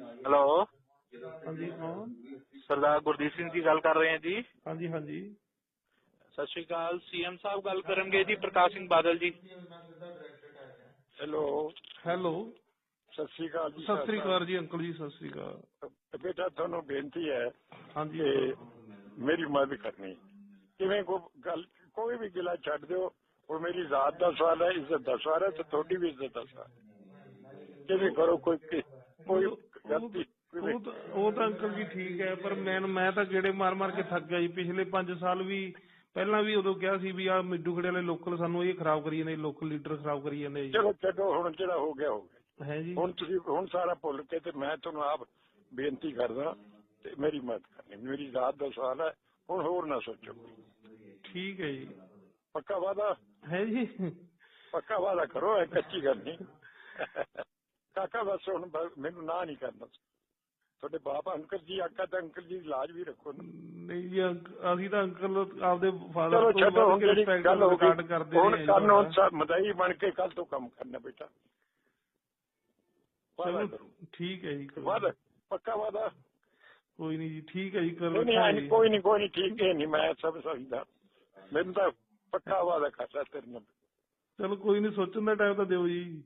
Hello ਹਾਂਜੀ ਕੌਣ ਸਰਦਾਰ ਗੁਰਦੀਪ ਸਿੰਘ ਜੀ ਗੱਲ ਕਰ ਰਹੇ ਹਾਂ ਜੀ ਹਾਂਜੀ ਹਾਂਜੀ ਸਤਿ ਸ਼੍ਰੀ ਅਕਾਲ ਸੀਐਮ ਸਾਹਿਬ ਗੱਲ ਕਰਨਗੇ ਜੀ ਪ੍ਰਕਾਸ਼ ਸਿੰਘ ਬਾਦਲ ਜੀ ਹੈਲੋ ਹੈਲੋ ਸਤਿ ਸ੍ਰੀ ਅਕਾਲ ਜੀ ਸਤਿ ਸ੍ਰੀ ਅਕਾਲ ਜੀ ਅੰਕਲ ਜੀ ਸਤਿ ਸ੍ਰੀ ਅਕਾਲ ਅਕਾਲ ਬੇਟਾ ਤੁਹਾਨੂੰ ਬੇਨਤੀ ਹੈ ਹਾਂਜੀ ਕਿ ਮੇਰੀ ਮਦਦ ਕਰਨੀ ਕਿਵੇਂ ਕੋ ਗੱਲ ਕੋਈ ਵੀ ਗਿਲਾ ਛੱਡ ਦਿਓ ਉਹ ਮੇਰੀ ਜ਼ਾਤ ਦਾ ਸਵਾਲ ਹੈ ਇੱਜ਼ਤ ਦਾ ਸਵਾਲ ਹੈ ਤੇ ਤੁਹਾਡੀ ਵੀ ਇੱਜ਼ਤ ਦਾ ਸਵਾਲ ਹੈ। ਕਿਵੇਂ ਕਰੋ ਕੋਈ ਕਿ- ਕੋਈ ਗਲਤੀ ਉਹ ਤਾਂ ਉਹ ਤਾਂ ਅੰਕਲ ਜੀ ਠੀਕ ਹੈ ਪਰ ਮੈਂ ਮੈਂ ਤਾਂ ਗੇੜੇ ਮਾਰ ਮਾਰ ਕੇ ਥੱਕ ਗਿਆ ਜੀ। ਪਿਛਲੇ 5 ਸਾਲ ਵੀ ਪਹਿਲਾਂ ਵੀ ਉਦੋਂ ਕਿਹਾ ਸੀ ਵੀ ਆ ਮਿੱਡੂ ਖੜੇ ਵਾਲੇ ਲੋਕਲ ਸਾਨੂੰ ਇਹ ਖਰਾਬ ਕਰੀ ਜਾਂਦੇ ਲੋਕਲ ਲੀਡਰ ਖਰਾਬ ਕਰੀ ਜਾਂਦੇ ਜੀ। ਚਲੋ ਛੱਡੋ ਹੁਣ ਜਿਹੜਾ ਹੋ ਗਿਆ ਹੋ ਗਿਆ। ਹੈ ਜੀ। ਹੁਣ ਤੁਸੀਂ ਹੁਣ ਸਾਰਾ ਭੁੱਲ ਕੇ ਤੇ ਮੈਂ ਤੁਹਾਨੂੰ ਆਪ ਬੇਨਤੀ ਕਰਦਾ ਤੇ ਮੇਰੀ ਮਦਦ ਕਰਨੀ। ਮੇਰੀ ਜ਼ਾਤ ਦਾ ਸਵਾਲ ਹੈ ਹੁਣ ਹੋਰ ਨਾ ਸੋਚੋ। ਠੀਕ ਹੈ ਜੀ। ਪੱਕਾ ਵਾਦਾ ਹੈ ਜੀ। ਪੱਕਾ ਵਾਦਾ ਕਰੋ ਇਹ ਕੱਚੀ ਗੱਲ ਨਹੀਂ। ਕਾਕਾ ਬਸ ਹੁਣ ਬ- ਮੈਨੂੰ ਨਾ ਨਹੀਂ ਕਰਨਾ ਤੁਹਾਡੇ ਬਾਪ ਅੰਕਲ ਜੀ ਆਕਾ ਤਾਂ ਅੰਕਲ ਜੀ ਦੀ ਲਾਜ ਵੀ ਰੱਖੋ ਨਾ। ਨਹੀਂ ਜੀ ਅੰਕ- ਅਸੀਂ ਤਾਂ ਅੰਕਲ ਆਪਦੇ ਫਾਦਰ ਚਲੋ ਛੱਡੋ ਹੁਣ ਜਿਹੜੀ ਗੱਲ ਹੋ ਗਈ। ਕਰਦੇ ਹੁਣ ਨੇ ਕੱਲ ਨੂੰ ਸਾ- ਮਦਾਈ ਬਣ ਕੇ ਕੱਲ ਤੋਂ ਕੰਮ ਕਰਨਾ ਬੇਟਾ। ਚਲੋ ਠੀਕ ਹੈ ਜੀ ਕੋਈ- ਵਾਦਾ ਪੱਕਾ ਵਾਦਾ ਕੋਈ ਨਹੀਂ ਜੀ ਠੀਕ ਹੈ ਜੀ ਕਰੋ ਨਹੀਂ ਨਹੀਂ ਕੋਈ ਨਹੀਂ ਕੋਈ ਨਹੀਂ ਠੀਕ ਹੈ ਨਹੀਂ ਮੈਂ ਸਭ ਸਮਝਦਾ ਮੈਨੂੰ ਤਾਂ ਪੱਕਾ ਵਾਦਾ ਕਰਦਾ ਤੇਰੇ ਨਾਲ। ਚਲੋ ਕੋਈ ਨਹੀਂ ਸੋਚਣ ਦਾ ਟਾਈਮ ਤਾਂ ਦਿਓ ਜੀ।